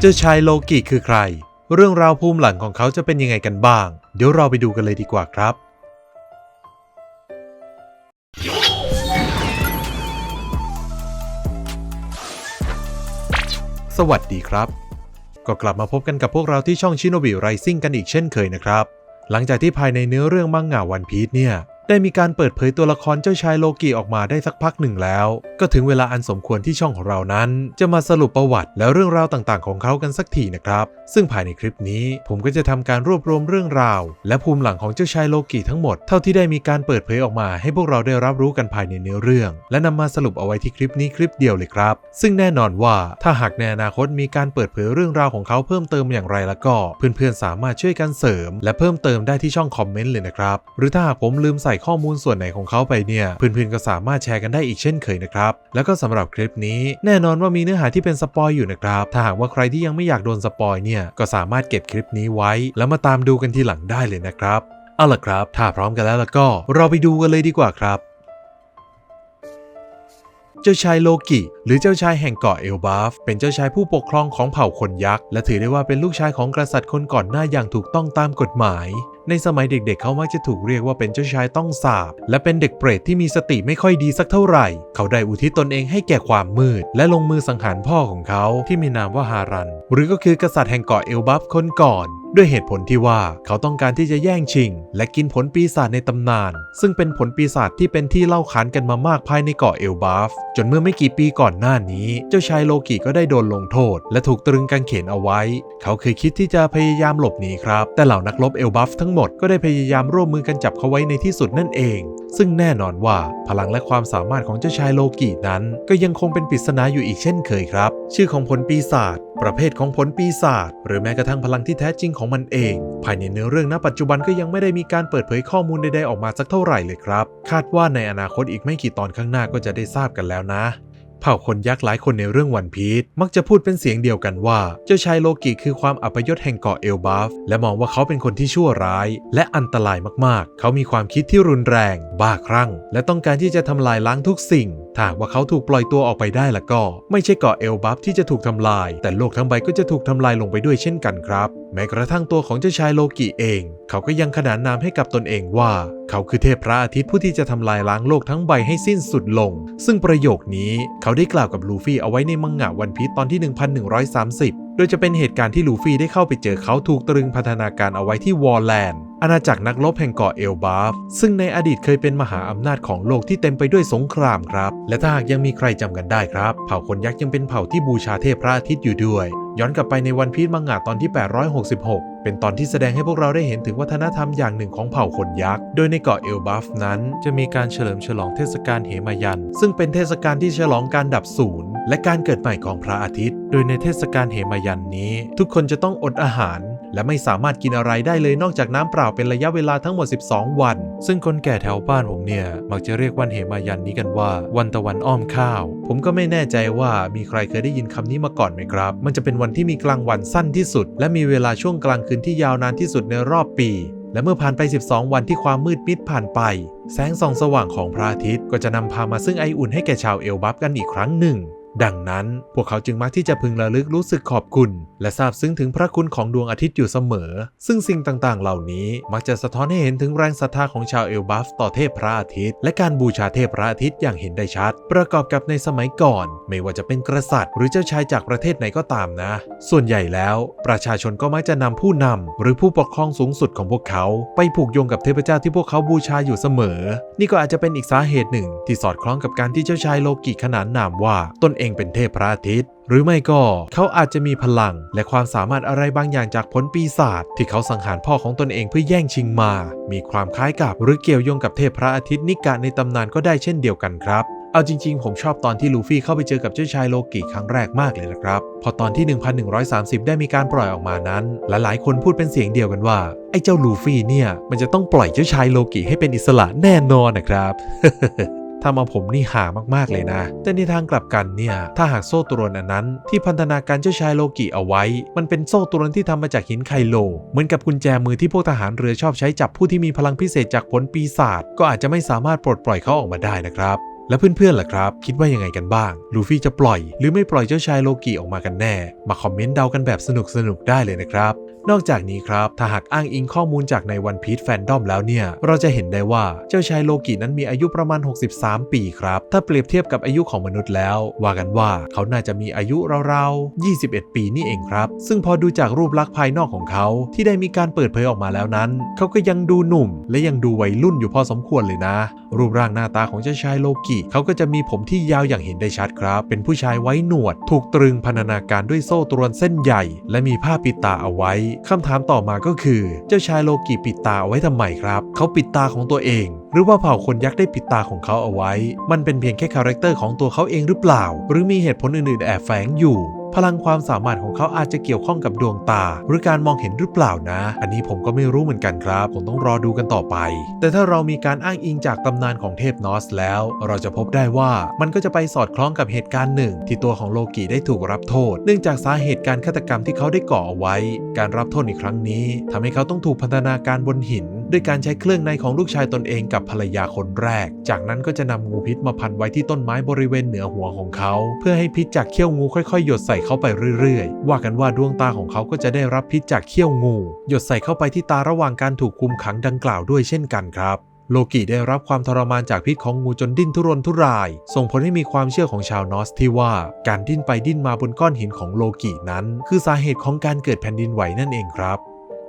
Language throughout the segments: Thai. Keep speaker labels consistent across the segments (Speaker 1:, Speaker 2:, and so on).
Speaker 1: เจ้าชายโลกิคือใคร เรื่องราวภูมิหลังของเขาจะเป็นยังไงกันบ้าง เดี๋ยวเราไปดูกันเลยดีกว่าครับสวัสดีครับ ก็กลับมาพบกันกับพวกเราที่ช่องชิโนบิไรซิ่งกันอีกเช่นเคยนะครับ หลังจากที่ภายในเนื้อเรื่องมังงะวันพีชเนี่ย ได้มีการเปิดเผยตัวละครเจ้าชายโลกิออกมาได้สักพักหนึ่งแล้ว ก็ถึงเวลาอันสมควรที่ช่องของเรานั้น จะมาสรุปประวัติและเรื่องราวต่างๆ ของเขากันสักทีนะครับ ซึ่งภายในคลิปนี้ ผมก็จะทำการรวบรวมเรื่องราว และภูมิหลังของเจ้าชายโลกิทั้งหมดเท่าที่ได้มีการเปิดเผยออกมาให้พวกเราได้รับรู้กันภายในเนื้อเรื่อง และนำมาสรุปเอาไว้ที่คลิปนี้คลิปเดียวเลยครับ ซึ่งแน่นอนว่าถ้าหากในอนาคตมีการเปิดเผยเรื่องราวของเขาเพิ่มเติมอย่างไรแล้วก็ เพื่อนๆสามารถช่วยกันเสริม และเพิ่มเติมได้ที่ช่องคอมเมนต์เลยนะครับหรือถ้าหากผมลืมใส่ข้อมูลส่วนไหนของเขาไปเนี่ยเพื่อนๆก็สามารถแชร์กันได้อีกเช่นเคยนะครับ แล้วก็สำหรับคลิปนี้ แน่นอนว่ามีเนื้อหาที่เป็นสปอยอยู่นะครับ ถ้าหากว่าใครที่ยังไม่อยากโดนสปอยเนี่ยก็สามารถเก็บคลิปนี้ไว้ แล้วมาตามดูกันทีหลังได้เลยนะครับเอาล่ะครับ ถ้าพร้อมกันแล้วแล้วก็เราไปดูกันเลยดีกว่าครับ เจ้าชายโลกิ หรือเจ้าชายแห่งเกาะเอลบาฟ เป็นเจ้าชายผู้ปกครองของเผ่าคนยักษ์ และถือได้ว่าเป็นลูกชายของกษัตริย์คนก่อนหน้าอย่างถูกต้องตามกฎหมาย ในสมัยเด็กๆเขามักจะถูกเรียกว่าเป็นเจ้าชายต้องสาบ และเป็นเด็กเปรตที่มีสติไม่ค่อยดีสักเท่าไหร่ เขาได้อุทิศตนเองให้แก่ความมืด และลงมือสังหารพ่อของเขาที่มีนามว่าฮารัน หรือก็คือกษัตริย์แห่งเกาะเอลบัฟคนก่อนด้วยเหตุผลที่ว่าเขาต้องการที่จะแย่งชิง และกินผลปีศาจในตำนาน ซึ่งเป็นผลปีศาจที่เป็นที่เล่าขานกันมามากภายในเกาะเอลบาฟ จนเมื่อไม่กี่ปีก่อนหน้านี้ เจ้าชายโลกิก็ได้โดนลงโทษ และถูกตรึงกางเขนเอาไว้ เขาเคยคิดที่จะพยายามหลบหนีครับ แต่เหล่านักรบเอลบัฟทั้งหมดก็ได้พยายามร่วมมือกันจับเขาไว้ในที่สุดนั่นเอง ซึ่งแน่นอนว่าพลังและความสามารถของเจ้าชายโลกินั้น ก็ยังคงเป็นปริศนาอยู่อีกเช่นเคยครับ ชื่อของผลปีศาจประเภทของผลปีศาจหรือแม้กระทั่งพลังที่แท้จริงของมันเอง ภายในเนื้อเรื่องณปัจจุบันก็ยังไม่ได้มีการเปิดเผยข้อมูลใดๆออกมาสักเท่าไหร่เลยครับ คาดว่าในอนาคตอีกไม่กี่ตอนข้างหน้าก็จะได้ทราบกันแล้วนะ เผ่าคนยักษ์หลายคนในเรื่องวันพีชมักจะพูดเป็นเสียงเดียวกันว่า เจ้าชายโลกิคือความอัปยศแห่งเกาะเอลบาฟและมองว่าเขาเป็นคนที่ชั่วร้าย และอันตรายมากๆ เขามีความคิดที่รุนแรง บ้าคลั่ง และต้องการที่จะทำลายล้างทุกสิ่ง ถ้าว่าเขาถูกปล่อยตัวออกไปได้ละก็ ไม่ใช่เกาะเอลบัฟที่จะถูกทำลาย แต่โลกทั้งใบก็จะถูกทำลายลงไปด้วยเช่นกันครับ แม้กระทั่งตัวของเจ้าชายโลกิเอง เขาก็ยังขนานนามให้กับตนเองว่า เขาคือเทพพระอาทิตย์ผู้ที่จะทำลายล้างโลกทั้งใบให้สิ้นสุดลง ซึ่งประโยคนี้เขาได้กล่าวกับลูฟี่เอาไว้ในมังงะวันพีชตอนที่ 1130 โดยจะเป็นเหตุการณ์ที่ลูฟี่ได้เข้าไปเจอเขาถูกตรึงพัฒนาการเอาไว้ที่วอลแลนด์ อาณาจักรนักรบแห่งเกาะเอลบาฟ ซึ่งในอดีตเคยเป็นมหาอำนาจของโลกที่เต็มไปด้วยสงครามครับ และถ้าหากยังมีใครจำกันได้ครับ เผ่าคนยักษ์ยังเป็นเผ่าที่บูชาเทพพระอาทิตย์อยู่ด้วย ย้อนกลับไปในวันพีชมังงะตอนที่ 866 เป็นตอนที่แสดงให้พวกเราได้เห็นถึงวัฒนธรรมอย่างหนึ่งของเผ่าคนยักษ์ โดยในเกาะเอลบัฟนั้น จะมีการเฉลิมฉลองเทศกาลเหมายัน ซึ่งเป็นเทศกาลที่ฉลองการดับสูญ และการเกิดใหม่ของพระอาทิตย์ โดยในเทศกาลเหมายันนี้ ทุกคนจะต้องอดอาหาร และไม่สามารถกินอะไรได้เลยนอกจากน้ำเปล่าเป็นระยะเวลาทั้งหมด 12 วัน ซึ่งคนแก่แถวบ้านผมเนี่ย มักจะเรียกวันเหมายันนี้กันว่า วันตะวันอ้อมข้าว ผมก็ไม่แน่ใจว่ามีใครเคยได้ยินคำนี้มาก่อนไหมครับ มันจะเป็นวันที่มีกลางวันสั้นที่สุด และมีเวลาช่วงกลางคืนที่ยาวนานที่สุดในรอบปีและเมื่อผ่านไป 12 วันที่ความมืดมิดผ่านไป แสงส่องสว่างของพระอาทิตย์ก็จะนำพามาซึ่งไออุ่นให้แก่ชาวเอลบัฟกันอีกครั้งหนึ่ง ดังนั้นพวกเขาจึงมักที่จะพึงระลึกรู้สึกขอบคุณ และซาบซึ้งถึงพระคุณของดวงอาทิตย์อยู่เสมอ ซึ่งสิ่งต่างๆ เหล่านี้มักจะสะท้อนให้เห็นถึงแรงศรัทธาของชาวเอลบัฟต่อเทพพระอาทิตย์ และการบูชาเทพพระอาทิตย์อย่างเห็นได้ชัด ประกอบกับในสมัยก่อน ไม่ว่าจะเป็นกษัตริย์ หรือเจ้าชายจากประเทศไหนก็ตามนะ ส่วนใหญ่แล้ว ประชาชนก็มักจะนำผู้นำหรือผู้ปกครองสูงสุดของพวกเขา ไปผูกโยงกับเทพเจ้าที่พวกเขาบูชาอยู่เสมอ นี่ก็อาจจะเป็นอีกสาเหตุหนึ่ง ที่สอดคล้องกับการที่เจ้าชายโลกิขนานนามว่าตนเองเป็นเทพพระอาทิตย์ หรือไม่ก็เขาอาจจะมีพลัง และความสามารถอะไรบางอย่างจากผลปีศาจที่เขาสังหารพ่อของตนเองเพื่อแย่งชิงมา มีความคล้ายกับหรือเกี่ยวโยงกับเทพพระอาทิตย์นิกะในตำนานก็ได้เช่นเดียวกันครับเอาจริงๆ ผมชอบตอนที่ลูฟี่เข้าไปเจอกับเจ้าชายโลกิครั้งแรกมากเลยนะครับ พอตอนที่ 1130 ได้มีการปล่อยออกมานั้น หลายๆ คนพูดเป็นเสียงเดียวกันว่า ไอ้เจ้าลูฟี่เนี่ย มันจะต้องปล่อยเจ้าชายโลกิให้เป็นอิสระแน่นอนนะครับ ทำเอาผมนี่หามากๆเลยนะ แต่ในทางกลับกันเนี่ย ถ้าหากโซ่ตรวนอันนั้น ที่พันธนาการเจ้าชายโลกิเอาไว้ มันเป็นโซ่ตรวนที่ทำมาจากหินไคโล เหมือนกับกุญแจมือที่พวกทหารเรือชอบใช้จับผู้ที่มีพลังพิเศษจากผลปีศาจก็อาจจะไม่สามารถปลดปล่อยเขาออกมาได้นะครับและเพื่อนๆล่ะครับ คิดว่ายังไงกันบ้าง ลูฟี่จะปล่อย หรือไม่ปล่อยเจ้าชายโลกิออกมากันแน่ มาคอมเมนต์เดากันแบบสนุกๆได้เลยนะครับ นอกจากนี้ครับ ถ้าหากอ้างอิงข้อมูลจากในวันพี e แฟนดอมแล้วเนี่ย เราจะเห็นได้ว่าเจ้าชายโลกินั้นมีอายุประมาณ 63 ปีครับ ถ้าเปรียบเทียบกับอายุของมนุษย์แล้ว ว่ากันว่าเขาน่าจะมีอายุราวๆ 21 ปีนี่เองครับ ซึ่งพอดูจากรูปลักษณ์ภายนอกของเขาที่ได้มีการเปิดเผยออกมาแล้วนั้น เขาก็ยังดูหนุ่ม และยังดูวัยรุ่นอยู่พอสมควรเลยนะ รูปร่างหน้าตาของเจ้าชายโลกิเขาก็จะมีผมที่ยาวอย่างเห็นได้ชัดครับ เป็นผู้ชายไว้หนวด ถูกตรึงพันนาการด้วยโซ่ตรวนเส้นใหญ่ และมีผ้าปิดตาเอาไว้คำถามต่อมาก็คือ เจ้าชายโลกิปิดตาเอาไว้ทำไมครับ เขาปิดตาของตัวเอง หรือว่าเผ่าคนยักษ์ได้ปิดตาของเขาเอาไว้ มันเป็นเพียงแค่คาแรคเตอร์ของตัวเขาเองหรือเปล่า หรือมีเหตุผลอื่นๆแอบแฝงอยู่ พลังความสามารถของเขาอาจจะเกี่ยวข้องกับดวงตา หรือการมองเห็นหรือเปล่านะ อันนี้ผมก็ไม่รู้เหมือนกันครับ ผมต้องรอดูกันต่อไป แต่ถ้าเรามีการอ้างอิงจากตำนานของเทพนอสแล้ว เราจะพบได้ว่ามันก็จะไปสอดคล้องกับเหตุการณ์หนึ่ง ที่ตัวของโลกิได้ถูกรับโทษ เนื่องจากสาเหตุการฆาตกรรมที่เขาได้ก่อเอาไว้ การรับโทษในครั้งนี้ทำให้เขาต้องถูกพันธนาการบนหิน ด้วยการใช้เครื่องในของลูกชายตนเองกับภรรยาคนแรก จากนั้นก็จะนำงูพิษมาพันไว้ที่ต้นไม้บริเวณเหนือหัวของเขา เพื่อให้พิษจากเขี้ยวงูค่อยๆ หยดใส่เข้าไปเรื่อยๆ ว่ากันว่าดวงตาของเขาก็จะได้รับพิษจากเขี้ยวงู หยดใส่เข้าไปที่ตาระหว่างการถูกคุมขังดังกล่าวด้วยเช่นกันครับโลกิได้รับความทรมานจากพิษของงูจนดิ้นทุรนทุราย ส่งผลให้มีความเชื่อของชาวนอสที่ว่า การดิ้นไปดิ้นมาบนก้อนหินของโลกินั้น คือสาเหตุของการเกิดแผ่นดินไหวนั่นเองครับ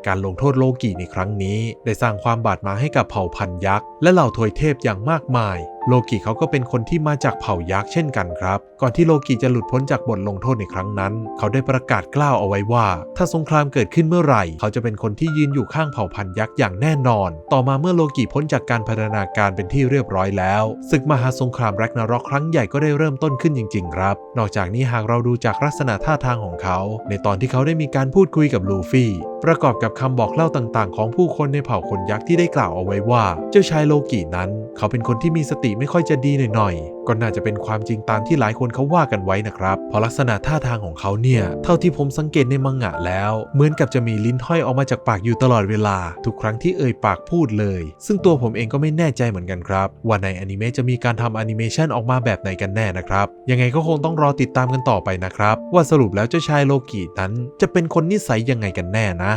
Speaker 1: การลงโทษโลกีในครั้งนี้ ได้สร้างความบาดหมางให้กับเผ่าพันธุ์ยักษ์และเหล่าทวยเทพอย่างมากมาย โลกิเขาก็เป็นคนที่มาจากเผ่ายักษ์เช่นกันครับ ก่อนที่โลกิจะหลุดพ้นจากบทลงโทษในครั้งนั้น เขาได้ประกาศกล้าวเอาไว้ว่า ถ้าสงครามเกิดขึ้นเมื่อไหร่ เขาจะเป็นคนที่ยืนอยู่ข้างเผ่าพันธุ์ยักษ์อย่างแน่นอน ต่อมาเมื่อโลกิพ้นจากการพัฒนาการเป็นที่เรียบร้อยแล้วศึกมหาสงครามแรกนารอกครั้งใหญ่ก็ได้เริ่มต้นขึ้นจริง ๆ ครับ นอกจากนี้หากเราดูจากลักษณะท่าทางของเขา ในตอนที่เขาได้มีการพูดคุยกับลูฟี่ประกอบกับคำบอกเล่าต่างๆ ของผู้คนในเผ่าคนยักษ์ที่ได้กล่าวเอาไว้ว่า เจ้าชายโลกินั้น เขาเป็นคนที่มีสติไม่ค่อยจะดีหน่อย ก็น่าจะเป็นความจริงตามที่หลายคนเขาว่ากันไว้นะครับเพราะลักษณะท่าทางของเขาเนี่ย เท่าที่ผมสังเกตในมังงะแล้ว เหมือนกับจะมีลิ้นห้อยออกมาจากปากอยู่ตลอดเวลา ทุกครั้งที่เอ่ยปากพูดเลย ซึ่งตัวผมเองก็ไม่แน่ใจเหมือนกันครับ ว่าในอนิเมะจะมีการทำแอนิเมชันออกมาแบบไหนกันแน่นะครับ ยังไงก็คงต้องรอติดตามกันต่อไปนะครับ ว่าสรุปแล้วเจ้าชายโลกินั้น จะเป็นคนนิสัยยังไงกันแน่นะ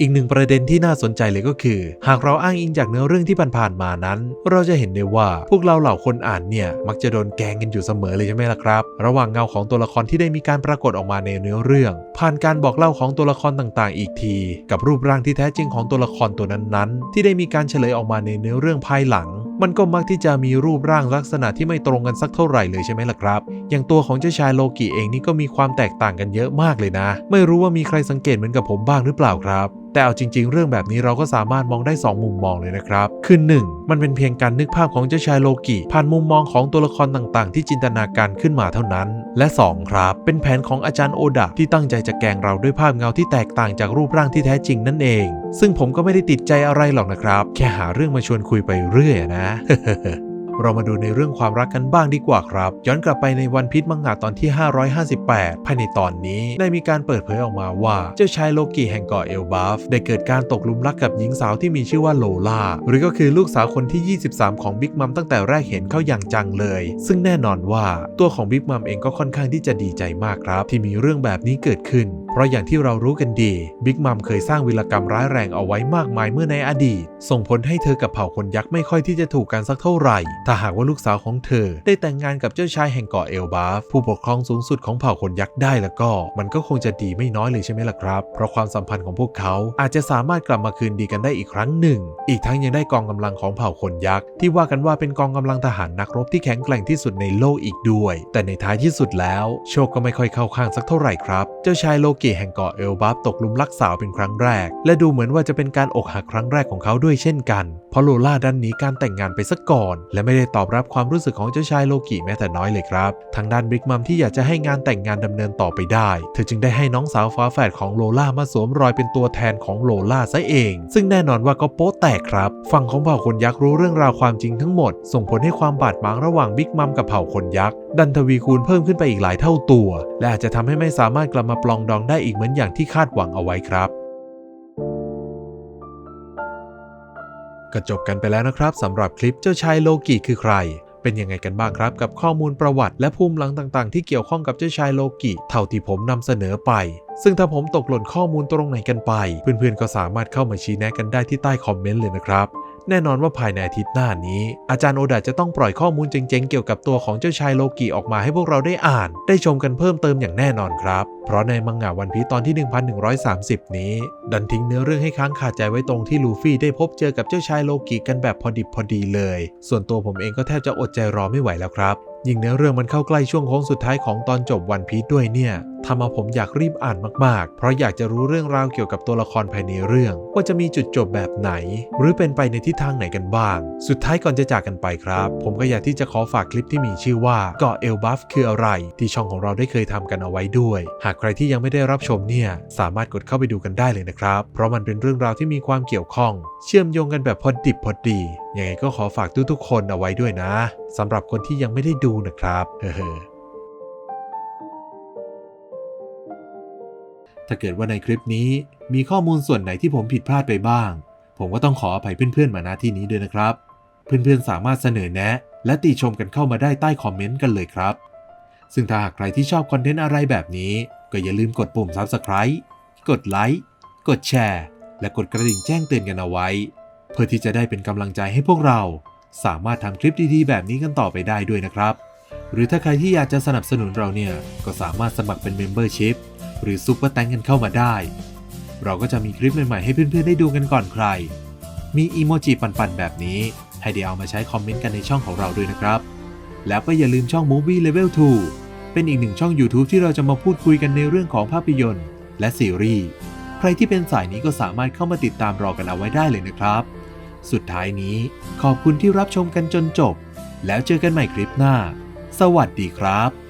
Speaker 1: อีกหนึ่งประเด็นที่น่าสนใจเลยก็คือ หากเราอ้างอิงจากเนื้อเรื่องที่ผ่านๆมานั้น เราจะเห็นได้ว่าพวกเราเหล่าคนอ่านเนี่ยมักจะโดนแกงกันอยู่เสมอเลยใช่ไหมล่ะครับ ระหว่างเงาของตัวละครที่ได้มีการปรากฏออกมาในเนื้อเรื่อง ผ่านการบอกเล่าของตัวละครต่างๆ อีกที กับรูปร่างที่แท้จริงของตัวละครตัวนั้นๆ ที่ได้มีการเฉลยออกมาในเนื้อเรื่องภายหลัง มันก็มักที่จะมีรูปร่างลักษณะที่ไม่ตรงกันสักเท่าไหร่เลยใช่ไหมล่ะครับ อย่างตัวของเจ้าชายโลกิเองนี่ก็มีความแตกต่างกันเยอะมากเลยนะ ไม่รู้ว่ามีใครสังเกตเหมือนกับผมบ้างหรือเปล่าครับ แต่เอาจริง ๆ เรื่องแบบนี้เราก็สามารถมองได้ 2 มุมมองเลยนะครับ คือ 1. มันเป็นเพียงการนึกภาพของเจ้าชายโลกิผ่านมุมมองของตัวละครต่างๆ ที่จินตนาการขึ้นมาเท่านั้น และ 2 ครับ เป็นแผนของอาจารย์โอดะที่ตั้งใจจะแกงเราด้วยภาพเงาที่แตกต่างจากรูปร่างที่แท้จริงนั่นเอง ซึ่งผมก็ไม่ได้ติดใจอะไรหรอกนะครับ แค่หาเรื่องมาชวนคุยไปเรื่อยนะ เรามาดูในเรื่องความรักกันบ้างดีกว่าครับ ย้อนกลับไปในวันพิษมังงะตอนที่ 558 ภายในตอนนี้ได้มีการเปิดเผยออกมาว่าเจ้าชายโลกิแห่งเกาะเอลบาฟได้เกิดการตกลุมรักกับหญิงสาวที่มีชื่อว่าโลลาหรือก็คือลูกสาวคนที่ 23 ของบิ๊กมัมตั้งแต่แรกเห็นเข้าอย่างจังเลย ซึ่งแน่นอนว่าตัวของบิ๊กมัมเองก็ค่อนข้างที่จะดีใจมากครับ ที่มีเรื่องแบบนี้เกิดขึ้น เพราะอย่างที่เรารู้กันดีบิ๊กมัมเคยสร้างวีรกรรมร้ายแรงเอาไว้มากมายเมื่อในอดีต ส่งผลให้เธอกับเผ่าคนยักษ์ไม่ค่อยที่จะถูกกันสักเท่าไหร่ถ้าหากว่าลูกสาวของเธอ ได้แต่งงานกับเจ้าชายแห่งเกาะเอลบาฟผู้ปกครองสูงสุดของเผ่าคนยักษ์ได้แล้วก็ มันก็คงจะดีไม่น้อยเลยใช่ไหมล่ะครับ เพราะความสัมพันธ์ของพวกเขาอาจจะสามารถกลับมาคืนดีกันได้อีกครั้งหนึ่ง อีกทั้งยังได้กองกำลังของเผ่าคนยักษ์ที่ว่ากันว่าเป็นกองกำลังทหารนักรบที่แข็งแกร่งที่สุดในโลกอีกด้วย แต่ในท้ายที่สุดแล้ว โชคก็ไม่ค่อยเข้าข้างสักเท่าไหร่ครับ เจ้าชายโลกิแห่งเกาะเอลบาฟตกลุมรักสาวเป็นครั้งแรก และดูเหมือนว่าจะเป็นการอกหักครั้งแรกของเขาด้วยเช่นกัน เพราะโลล่าดันหนีการแต่งงานไปซะก่อนและไม่ได้ตอบรับความรู้สึกของเจ้าชายโลกิแม้แต่น้อยเลยครับ ทางด้านบิ๊กมัมที่อยากจะให้งานแต่งงานดำเนินต่อไปได้ เธอจึงได้ให้น้องสาวฟ้าแฝดของโลล่ามาสวมรอยเป็นตัวแทนของโลล่าซะเอง ซึ่งแน่นอนว่าก็โป๊ะแตกครับ ฝั่งของเผ่าคนยักษ์รู้เรื่องราวความจริงทั้งหมด ส่งผลให้ความบาดหมางระหว่างบิ๊กมัมกับเผ่าคนยักษ์ดันทวีคูณเพิ่มขึ้นไปอีกหลายเท่าตัว และอาจจะทำให้ไม่สามารถกลับมาปลองดองได้อีกเหมือนอย่างที่คาดหวังเอาไว้ครับ ก็จบกันไปแล้วนะครับสำหรับคลิปเจ้าชายโลกิคือใคร เป็นยังไงกันบ้างครับ กับข้อมูลประวัติและภูมิหลังต่างๆ ที่เกี่ยวข้องกับเจ้าชายโลกิเท่าที่ผมนำเสนอไป ซึ่งถ้าผมตกหล่นข้อมูลตรงไหนกันไป เพื่อนๆก็สามารถเข้ามาชี้แนะกันได้ที่ใต้คอมเมนต์เลยนะครับ แน่นอนว่าภายในอาทิตย์หน้านี้ อาจารย์โอดาจะต้องปล่อยข้อมูลเจ๋งๆ เกี่ยวกับตัวของเจ้าชายโลกิออกมาให้พวกเราได้อ่าน ได้ชมกันเพิ่มเติมอย่างแน่นอนครับ เพราะในมังงะวันพีซตอนที่ 1130 นี้ ดันทิ้งเนื้อเรื่องให้ค้างคาใจไว้ตรงที่ลูฟี่ได้พบเจอกับเจ้าชายโลกิกันแบบพอดิบพอดีเลย ส่วนตัวผมเองก็แทบจะอดใจรอไม่ไหวแล้วครับยิ่งเนื้อเรื่องมันเข้าใกล้ช่วงโค้งสุดท้ายของตอนจบวันพีซด้วยเนี่ย ทำเอาผมอยากรีบอ่านมากๆ เพราะอยากจะรู้เรื่องราวเกี่ยวกับตัวละครภายในเรื่องว่าจะมีจุดจบแบบไหน หรือเป็นไปในทิศทางไหนกันบ้าง สุดท้ายก่อนจะจากกันไปครับ ผมก็อยากที่จะขอฝากคลิปที่มีชื่อว่าเกาะเอลบัฟคืออะไร ที่ช่องของเราได้เคยทำกันเอาไว้ด้วย หากใครที่ยังไม่ได้รับชมเนี่ยสามารถกดเข้าไปดูกันได้เลยนะครับ เพราะมันเป็นเรื่องราวที่มีความเกี่ยวข้อง เชื่อมโยงกันแบบพอดิบพอดียังไงก็ขอฝากทุกๆคนเอาไว้ด้วยนะสำหรับคนที่ยังไม่ได้ดูนะครับเฮ้อ ถ้าเกิดว่าในคลิปนี้มีข้อมูลส่วนไหนที่ผมผิดพลาดไปบ้าง ผมก็ต้องขออภัยเพื่อนๆมาณที่นี้ด้วยนะครับ เพื่อนๆสามารถเสนอแนะ และติชมกันเข้ามาได้ใต้คอมเมนต์กันเลยครับ ซึ่งถ้าหากใครที่ชอบคอนเทนต์อะไรแบบนี้ ก็อย่าลืมกดปุ่ม Subscribe กดไลค์กดแชร์ และกดกระดิ่งแจ้งเตือนกันเอาไว้ เพื่อที่จะได้เป็นกำลังใจให้พวกเรา สามารถทำคลิปดีๆ แบบนี้กันต่อไปได้ด้วยนะครับ หรือถ้าใครที่อยากจะสนับสนุนเราเนี่ยก็สามารถสมัครเป็น Membership หรือซุปเปอร์แตงกันเข้ามาได้ เราก็จะมีคลิปใหม่ๆให้เพื่อนๆได้ดูกันก่อนใคร มีอีโมจิปันๆ แบบนี้ ให้ได้เอามาใช้คอมเมนต์กันในช่องของเราด้วยนะครับ แล้วก็อย่าลืมช่อง Movie Level 2 เป็นอีกหนึ่งช่อง YouTube ที่เราจะมาพูดคุยกันในเรื่องของภาพยนตร์ และซีรีส์ใครที่เป็นสายนี้ก็สามารถเข้ามาติดตามรอกันเอาไว้ได้เลยนะครับ สุดท้ายนี้ขอบคุณที่รับชมกันจนจบ แล้วเจอกันใหม่คลิปหน้า สวัสดีครับ